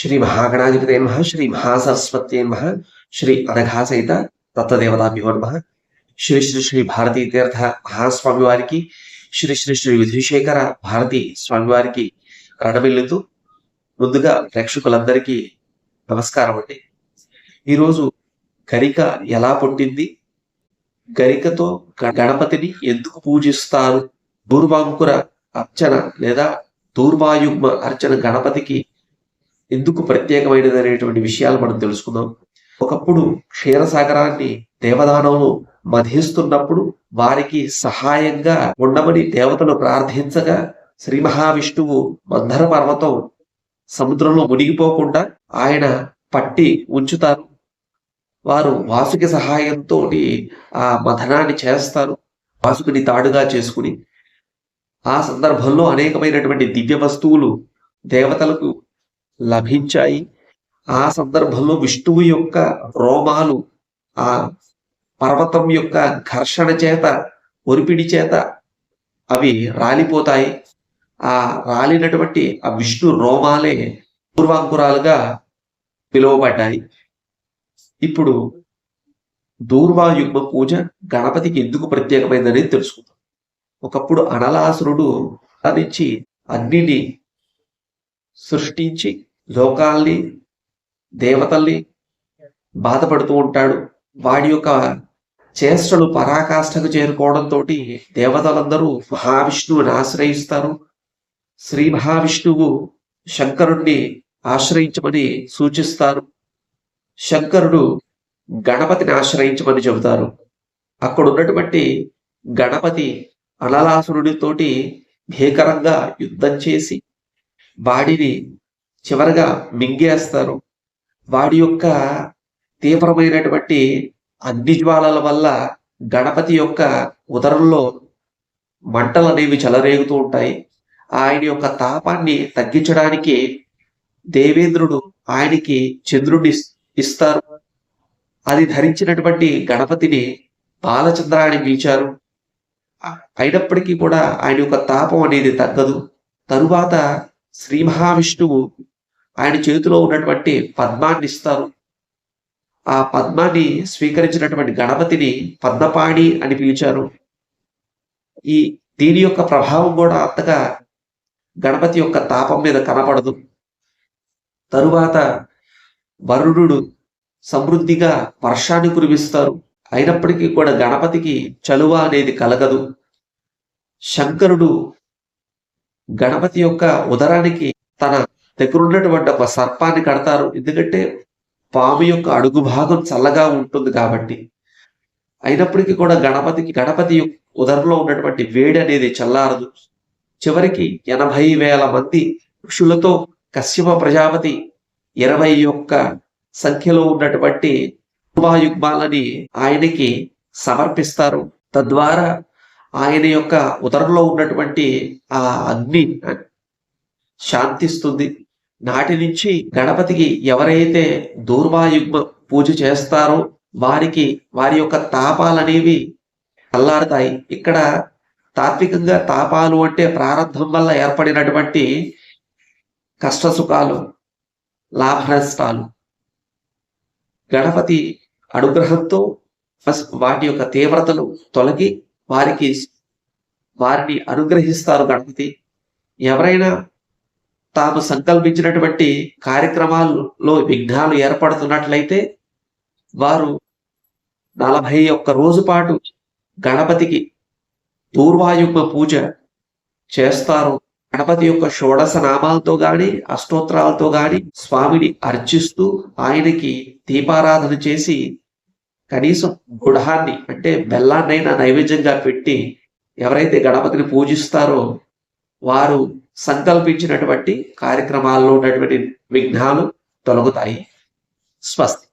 శ్రీ మహాగణాధిపతి నమ శ్రీ మహాసరస్వతి నమ శ్రీ అనఘాసహిత తత్వదేవతాభ్యో నమ శ్రీ శ్రీ శ్రీ భారతీ తీర్థ మహాస్వామి వారికి శ్రీ శ్రీ శ్రీ విధుశేఖర భారతి స్వామి వారికి రణమిల్లుతూ ముందుగా ప్రేక్షకులందరికీ నమస్కారం అండి. ఈరోజు గరిక ఎలా పుట్టింది? గరికతో గ- గణపతిని ఎందుకు పూజిస్తారు? దూర్వాంకుర అర్చన లేదా దూర్వాయుగ్మ అర్చన గణపతికి ఎందుకు ప్రత్యేకమైనది అనేటువంటి విషయాలు మనం తెలుసుకుందాం. ఒకప్పుడు క్షీరసాగరాన్ని దేవదానవులు మధిస్తున్నప్పుడు వారికి సహాయంగా ఉండమని దేవతలు ప్రార్థించగా శ్రీ మహావిష్ణువు మందర పర్వతం సముద్రంలో మునిగిపోకుండా ఆయన పట్టి ఉంచుతారు. వారు వాసుకి సహాయంతో ఆ మథనాన్ని చేస్తారు. వాసుకుని తాడుగా చేసుకుని ఆ సందర్భంలో అనేకమైనటువంటి దివ్య వస్తువులు దేవతలకు లభించాయి. ఆ సందర్భంలో విష్ణువు యొక్క రోమాలు ఆ పర్వతం యొక్క ఘర్షణ చేత ఒరిపిడి చేత అవి రాలిపోతాయి. ఆ రాలినటువంటి ఆ విష్ణు రోమాలే పూర్వాంకురాలుగా పిలువబడ్డాయి. ఇప్పుడు దూర్వాయుగ్మ పూజ గణపతికి ఎందుకు ప్రత్యేకమైందనేది తెలుసుకుందాం. ఒకప్పుడు అనలాసురుడు నుంచి అగ్నిని సృష్టించి లోకాల్ని దేవతల్ని బాధపడుతూ ఉంటాడు. వాడి యొక్క చేష్టలు పరాకాష్ఠకు చేరుకోవడంతో దేవతలందరూ మహావిష్ణువుని ఆశ్రయిస్తారు. శ్రీ మహావిష్ణువు శంకరుణ్ణి ఆశ్రయించమని సూచిస్తారు. శంకరుడు గణపతిని ఆశ్రయించమని చెబుతారు. అక్కడ ఉన్నటువంటి గణపతి అనలాసురుడితోటి భీకరంగా యుద్ధం చేసి వాడిని చివరగా మింగేస్తారు. వాడి యొక్క తీవ్రమైనటువంటి అగ్నిజ్వాలల వల్ల గణపతి యొక్క ఉదరంలో మంటలు అనేవి చెలరేగుతూ ఉంటాయి. ఆయన యొక్క తాపాన్ని తగ్గించడానికి దేవేంద్రుడు ఆయనకి చంద్రుడిని ఇస్తారు. అది ధరించినటువంటి గణపతిని బాలచంద్ర అని పిలిచారు. అయినప్పటికీ కూడా ఆయన యొక్క తాపం అనేది తగ్గదు. తరువాత శ్రీ మహావిష్ణువు ఆయన చేతిలో ఉన్నటువంటి పద్మాన్ని ఇస్తారు ఆ పద్మాన్ని స్వీకరించినటువంటి గణపతిని పద్మపాణి అని పిలిచారు. ఈ దీని యొక్క ప్రభావం కూడా అంతగా గణపతి యొక్క తాపం మీద కనపడదు. తరువాత వరుణుడు సమృద్ధిగా వర్షాన్ని కురిపిస్తారు. అయినప్పటికీ కూడా గణపతికి చలువ అనేది కలగదు. శంకరుడు గణపతి యొక్క ఉదరానికి తన దగ్గరున్నటువంటి ఒక సర్పాన్ని కడతారు. ఎందుకంటే పాము యొక్క అడుగు భాగం చల్లగా ఉంటుంది కాబట్టి. అయినప్పటికీ కూడా గణపతికి గణపతి ఉదరంలో ఉన్నటువంటి వేడి అనేది చల్లారదు. చివరికి ఎనభై వేల మంది ఋషులతో కశ్యప ప్రజాపతి ఇరవై ఒక్క సంఖ్యలో ఉన్నటువంటి యుగ్మాలని ఆయనకి సమర్పిస్తారు. తద్వారా ఆయన యొక్క ఉదరంలో ఉన్నటువంటి ఆ అగ్ని శాంతిస్తుంది. నాటి నుంచి గణపతికి ఎవరైతే దూర్వాయుగ్మ పూజ చేస్తారో వారికి వారి యొక్క తాపాలనేవి అల్లారుతాయి. ఇక్కడ తాత్వికంగా తాపాలు అంటే ప్రారంభం వల్ల ఏర్పడినటువంటి కష్ట సుఖాలు లాభ నష్టాలు గణపతి అనుగ్రహంతో వాటి యొక్క తీవ్రతలు తొలగి వారికి వారిని అనుగ్రహిస్తారు గణపతి. ఎవరైనా తాము సంకల్పించినటువంటి కార్యక్రమాల్లో విఘ్నాలు ఏర్పడుతున్నట్లయితే వారు నలభై ఒక్క రోజు పాటు గణపతికి పూర్వాయుగ్మ పూజ చేస్తారు. గణపతి యొక్క షోడశ నామాలతో గాని అష్టోత్తరాలతో గాని స్వామిని అర్చిస్తూ ఆయనకి దీపారాధన చేసి కనీసం గుడాన్ని అంటే బెల్లాన్నైనా నైవేద్యంగా పెట్టి ఎవరైతే గణపతిని పూజిస్తారో వారు సంకల్పించినటువంటి కార్యక్రమాల్లో ఉన్నటువంటి విఘ్నాలు తొలగుతాయి. స్వస్తి.